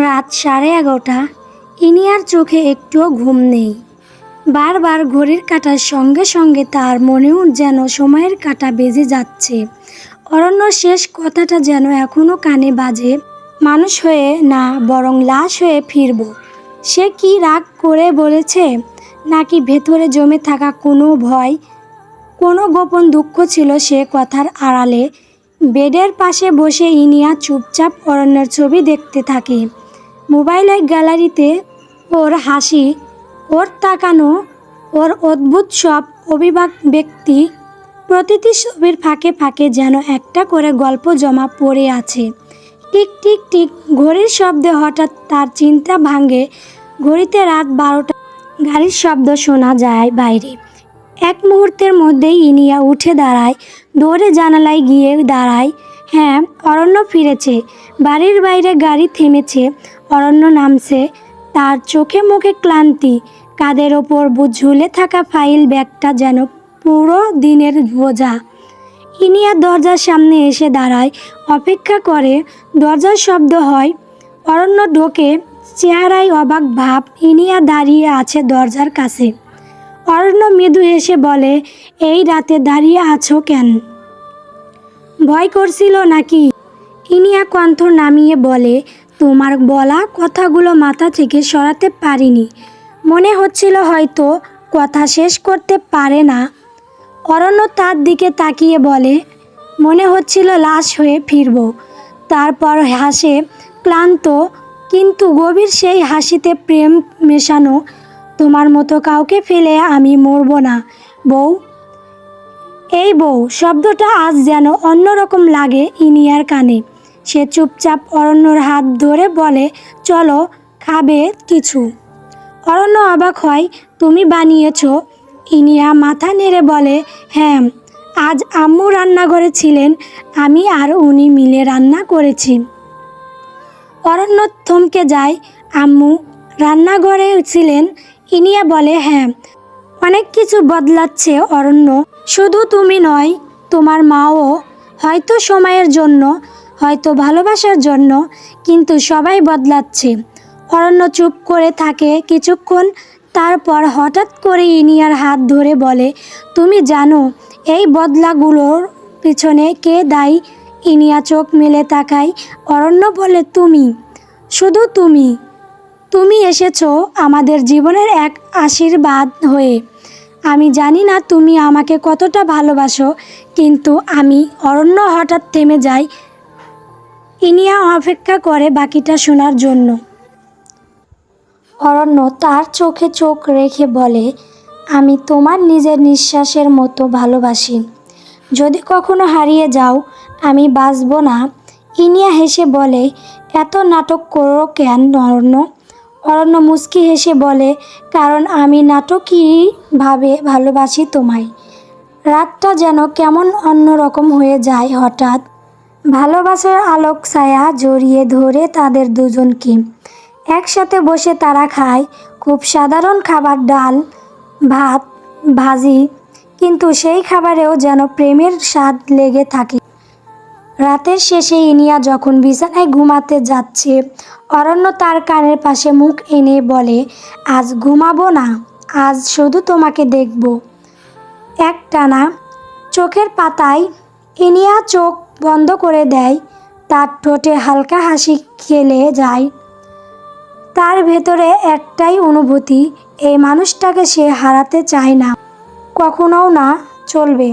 রাত সাড়ে এগারোটা। ইনিয়ার চোখে একটুও ঘুম নেই। বারবার ঘড়ির কাঁটার সঙ্গে সঙ্গে তার মনেও যেন সময়ের কাটা বেজে যাচ্ছে। অরণ্য শেষ কথাটা যেন এখনও কানে বাজে, মানুষ হয়ে না বরং লাশ হয়ে ফিরব। সে কি রাগ করে বলেছে? নাকি ভেতরে জমে থাকা কোনো ভয়? কোনো গোপন দুঃখ ছিল সে কথার আড়ালে। বেডের পাশে বসে ইনিয়া চুপচাপ অরণ্যের ছবি দেখতে থাকে। মোবাইলের গ্যালারিতে ওর হাসি, ওর তাকানো, ওর অদ্ভুত সব অভিভাবক ব্যক্তি প্রতিটি ছবির ফাঁকে ফাঁকে যেন একটা করে গল্প জমা পড়ে আছে। টিক টিক টিক, ঘড়ির শব্দে হঠাৎ তার চিন্তা ভাঙে, ঘড়িতে রাত বারোটা, গাড়ির শব্দ শোনা যায় বাইরে। এক মুহূর্তের মধ্যেই ইনিয়া উঠে দাঁড়ায়, দৌড়ে জানালায় গিয়ে দাঁড়ায় হ্যাঁ অরণ্য ফিরেছে, বাড়ির বাইরে গাড়ি থেমেছে অরণ্য নামছে। তার চোখে মুখে ক্লান্তি। কাদের ওপর ঝুলে থাকা ফাইল ব্যাগটা যেন পুরো দিনের বোঝা। ইনিয়া দরজার সামনে এসে দাঁড়ায়, অপেক্ষা করে। দরজার শব্দ হয়। অরণ্য ঢোকে। চেহারায় অবাক ভাব ইনিয়া দাঁড়িয়ে আছে দরজার কাছে। অরণ্য মৃদু এসে বলে, এই রাতে দাঁড়িয়ে আছো কেন? ভয় করছিল নাকি? ইনিয়া কণ্ঠ নামিয়ে বলে তোমার বলা কথাগুলো মাথা থেকে সরাতে পারিনি। মনে হচ্ছিল হয়তো কথা শেষ করতে পারে না। অরণ্য তার দিকে তাকিয়ে বলে, মনে হচ্ছিল লাশ হয়ে ফিরব। তারপর হাসে ক্লান্ত, কিন্তু গভীর সেই হাসিতে প্রেম মেশানো, তোমার মতো কাউকে ফেলে আমি মরব না, বউ। এই বউ, শব্দটা আজ যেন অন্যরকম লাগে ইনিয়ার কানে। সে চুপচাপ অরণ্যর হাত ধরে বলে, চলো, খাবে কিছু। অরণ্য অবাক হয়, তুমি বানিয়েছ? ইনিয়া মাথা নেড়ে বলে হ্যাঁ আজ আম্মু রান্নাঘরে ছিলেন, আমি আর উনি মিলে রান্না করেছি। অরণ্য থমকে যায়, আম্মু, রান্নাঘরে ছিলেন? ইনিয়া বলে হ্যাঁ। অনেক কিছু বদলাচ্ছে অরণ্য, শুধু তুমি নয়, তোমার মাও, হয়তো সময়ের জন্য হয়তো ভালোবাসার জন্য, কিন্তু সবাই বদলাচ্ছে। অরণ্য চুপ করে থাকে কিছুক্ষণ, তারপর হঠাৎ করে ইনিয়ার হাত ধরে বলে, তুমি জানো, এই বদলাগুলোর পিছনে কে দায়ী? ইনিয়া চোখ মেলে তাকায়, অরণ্য বলে তুমি, শুধু তুমি। তুমি এসেছ আমাদের জীবনের এক আশীর্বাদ হয়ে। আমি জানি না তুমি আমাকে কতটা ভালোবাসো, কিন্তু আমি অরণ্য হঠাৎ থেমে যাই ইনিয়া অপেক্ষা করে বাকিটা শোনার জন্য। অরণ্য তার চোখে চোখ রেখে বলে, আমি তোমার নিজের নিঃশ্বাসের মতো ভালোবাসি। যদি কখনো হারিয়ে যাও, আমি বাঁচব না। ইনিয়া হেসে বলে, এত নাটক করো কেন অরণ্য? অরণ্য মুচকি হেসে বলে, কারণ আমি নাটকীভাবে ভালোবাসি তোমায়। রাতটা যেন কেমন অন্যরকম হয়ে যায় হঠাৎ। ভালোবাসার আলোক ছায়া জড়িয়ে ধরে তাদের দুজনকে। একসাথে বসে তারা খায় খুব সাধারণ খাবার ডাল, ভাত, ভাজি, কিন্তু সেই খাবারেও যেন প্রেমের স্বাদ লেগে থাকে। রাতের শেষে ইনিয়া যখন বিছানায় ঘুমাতে যাচ্ছে, অরণ্য তার কানের পাশে মুখ এনে বলে, আজ ঘুমাবো না, আজ শুধু তোমাকে দেখব। একটানা চোখের পাতায় ইনিয়া চোখ বন্ধ করে দেয়। তার ঠোঁটে হালকা হাসি খেলে যায়। তার ভেতরে একটাই অনুভূতি, এই মানুষটাকে সে হারাতে চায় না, কখনও না চলবে।